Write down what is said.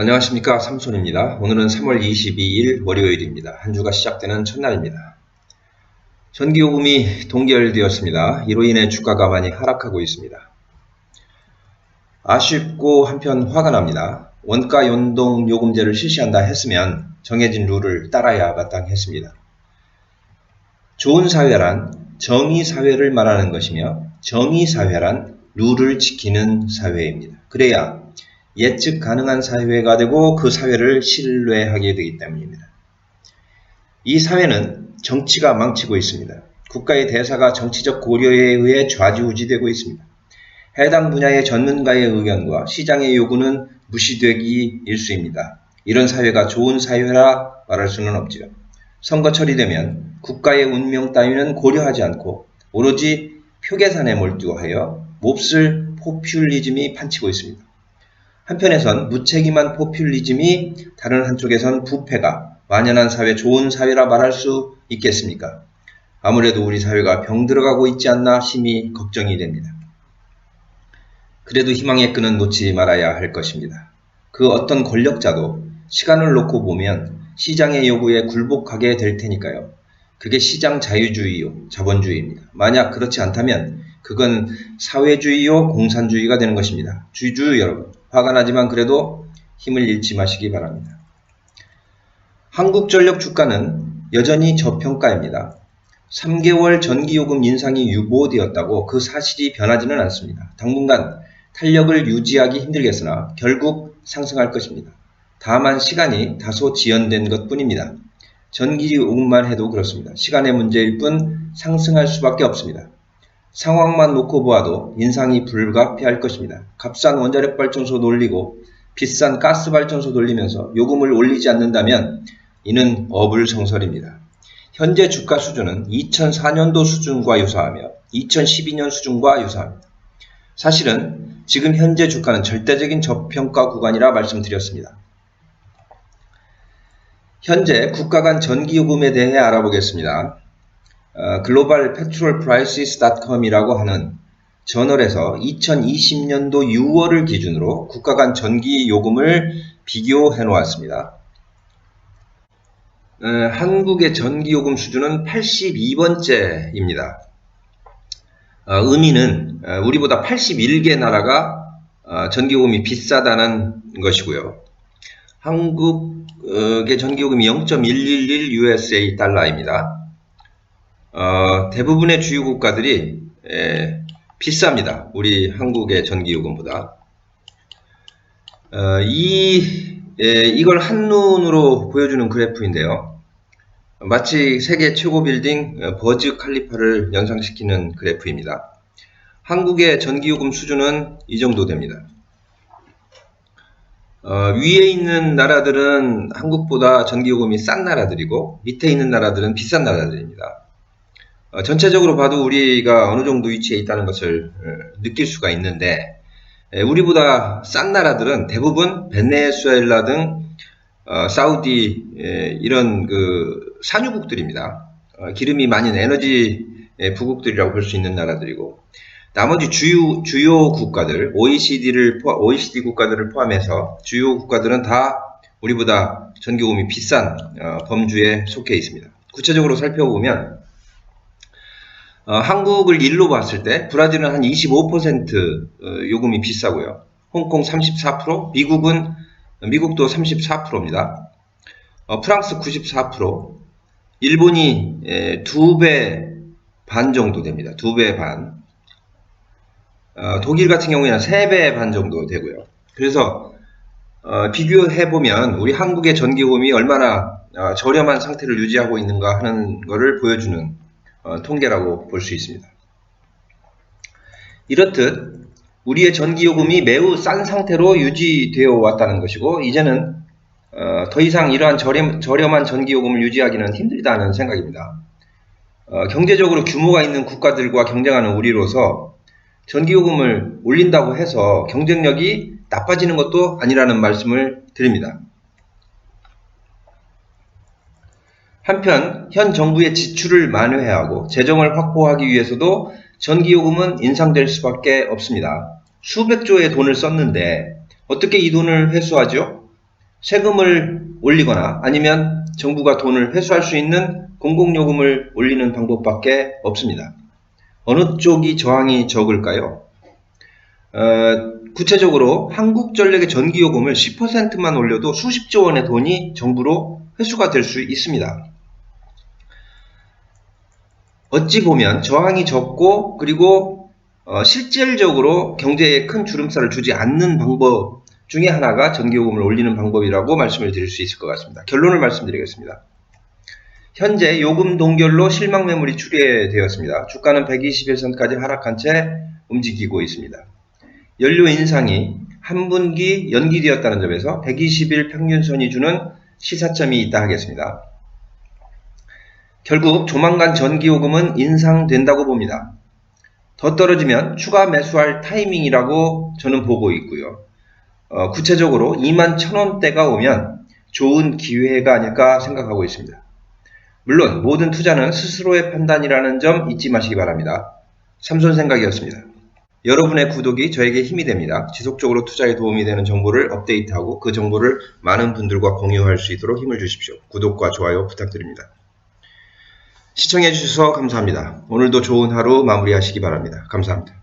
안녕하십니까 삼손입니다. 오늘은 3월 22일 월요일입니다. 한 주가 시작되는 첫날입니다. 전기요금이 동결되었습니다. 이로 인해 주가가 많이 하락하고 있습니다. 아쉽고 한편 화가 납니다. 원가 연동 요금제를 실시한다 했으면 정해진 룰을 따라야 마땅했습니다. 좋은 사회란 정의 사회를 말하는 것이며 정의 사회란 룰을 지키는 사회입니다. 그래야 예측 가능한 사회가 되고 그 사회를 신뢰하게 되기 때문입니다. 이 사회는 정치가 망치고 있습니다. 국가의 대사가 정치적 고려에 의해 좌지우지되고 있습니다. 해당 분야의 전문가의 의견과 시장의 요구는 무시되기 일수입니다. 이런 사회가 좋은 사회라 말할 수는 없지요. 선거철이 되면 국가의 운명 따위는 고려하지 않고 오로지 표계산에 몰두하여 몹쓸 포퓰리즘이 판치고 있습니다. 한편에선 무책임한 포퓰리즘이 다른 한쪽에선 부패가 만연한 사회, 좋은 사회라 말할 수 있겠습니까? 아무래도 우리 사회가 병 들어가고 있지 않나 심히 걱정이 됩니다. 그래도 희망의 끈은 놓지 말아야 할 것입니다. 그 어떤 권력자도 시간을 놓고 보면 시장의 요구에 굴복하게 될 테니까요. 그게 시장 자유주의요, 자본주의입니다. 만약 그렇지 않다면 그건 사회주의요, 공산주의가 되는 것입니다. 주주 여러분, 화가 나지만 그래도 힘을 잃지 마시기 바랍니다. 한국전력 주가는 여전히 저평가입니다. 3개월 전기요금 인상이 유보되었다고 그 사실이 변하지는 않습니다. 당분간 탄력을 유지하기 힘들겠으나 결국 상승할 것입니다. 다만 시간이 다소 지연된 것 뿐입니다. 전기요금만 해도 그렇습니다. 시간의 문제일 뿐 상승할 수밖에 없습니다. 상황만 놓고 보아도 인상이 불가피할 것입니다. 값싼 원자력 발전소 돌리고 비싼 가스 발전소 돌리면서 요금을 올리지 않는다면 이는 어불성설입니다. 현재 주가 수준은 2004년도 수준과 유사하며 2012년 수준과 유사합니다. 사실은 지금 현재 주가는 절대적인 저평가 구간이라 말씀드렸습니다. 현재 국가 간 전기요금에 대해 알아보겠습니다. 어, 글로벌 페트롤 프라이시스닷컴이라고 하는 저널에서 2020년도 6월을 기준으로 국가 간 전기 요금을 비교해 놓았습니다. 어, 한국의 전기 요금 수준은 82번째입니다. 어, 의미는 어, 우리보다 81개 나라가 어, 전기요금이 비싸다는 것이고요. 한국의 전기요금이 0.111 USA 달러입니다. 어, 대부분의 주요 국가들이 에, 비쌉니다. 우리 한국의 전기요금보다. 어, 이, 에, 이걸 한눈으로 보여주는 그래프인데요. 마치 세계 최고 빌딩 어, 버즈 칼리파를 연상시키는 그래프입니다. 한국의 전기요금 수준은 이 정도 됩니다. 어, 위에 있는 나라들은 한국보다 전기요금이 싼 나라들이고 밑에 있는 나라들은 비싼 나라들입니다. 어, 전체적으로 봐도 우리가 어느 정도 위치에 있다는 것을 어, 느낄 수가 있는데 에, 우리보다 싼 나라들은 대부분 베네수엘라 등 어, 사우디 에, 이런 그 산유국들입니다. 어, 기름이 많은 에너지 에, 부국들이라고 볼 수 있는 나라들이고 나머지 주요, 주요 국가들 OECD를 OECD 국가들을 포함해서 주요 국가들은 다 우리보다 전기요금이 비싼 어, 범주에 속해 있습니다. 구체적으로 살펴보면 어, 한국을 일로 봤을 때 브라질은 한 25% 어, 요금이 비싸고요. 홍콩 34%, 미국은 미국도 34%입니다. 어, 프랑스 94%, 일본이 두배반 정도 됩니다. 두배 반. 어, 독일 같은 경우에는 세배반 정도 되고요. 그래서 어, 비교해 보면 우리 한국의 전기요금이 얼마나 어, 저렴한 상태를 유지하고 있는가 하는 것을 보여주는 어, 통계라고 볼 수 있습니다. 이렇듯 우리의 전기요금이 매우 싼 상태로 유지되어 왔다는 것이고 이제는 어, 더 이상 이러한 저렴, 저렴한 전기요금을 유지하기는 힘들다는 생각입니다. 어, 경제적으로 규모가 있는 국가들과 경쟁하는 우리로서 전기요금을 올린다고 해서 경쟁력이 나빠지는 것도 아니라는 말씀을 드립니다. 한편 현 정부의 지출을 만회하고 재정을 확보하기 위해서도 전기요금은 인상될 수밖에 없습니다. 수백조의 돈을 썼는데 어떻게 이 돈을 회수하죠? 세금을 올리거나 아니면 정부가 돈을 회수할 수 있는 공공요금을 올리는 방법밖에 없습니다. 어느 쪽이 저항이 적을까요? 어, 구체적으로 한국전력의 전기요금을 10%만 올려도 수십조 원의 돈이 정부로 회수가 될 수 있습니다. 어찌 보면 저항이 적고 그리고 어, 실질적으로 경제에 큰 주름살을 주지 않는 방법 중에 하나가 전기요금을 올리는 방법이라고 말씀을 드릴 수 있을 것 같습니다. 결론을 말씀드리겠습니다. 현재 요금 동결로 실망 매물이 출회되었습니다. 주가는 121선까지 하락한 채 움직이고 있습니다. 연료 인상이 한 분기 연기되었다는 점에서 120일 평균선이 주는 시사점이 있다 하겠습니다. 결국 조만간 전기요금은 인상된다고 봅니다. 더 떨어지면 추가 매수할 타이밍이라고 저는 보고 있고요. 어, 구체적으로 2만 1000원대가 오면 좋은 기회가 아닐까 생각하고 있습니다. 물론 모든 투자는 스스로의 판단이라는 점 잊지 마시기 바랍니다. 삼손 생각이었습니다. 여러분의 구독이 저에게 힘이 됩니다. 지속적으로 투자에 도움이 되는 정보를 업데이트하고 그 정보를 많은 분들과 공유할 수 있도록 힘을 주십시오. 구독과 좋아요 부탁드립니다. 시청해주셔서 감사합니다. 오늘도 좋은 하루 마무리하시기 바랍니다. 감사합니다.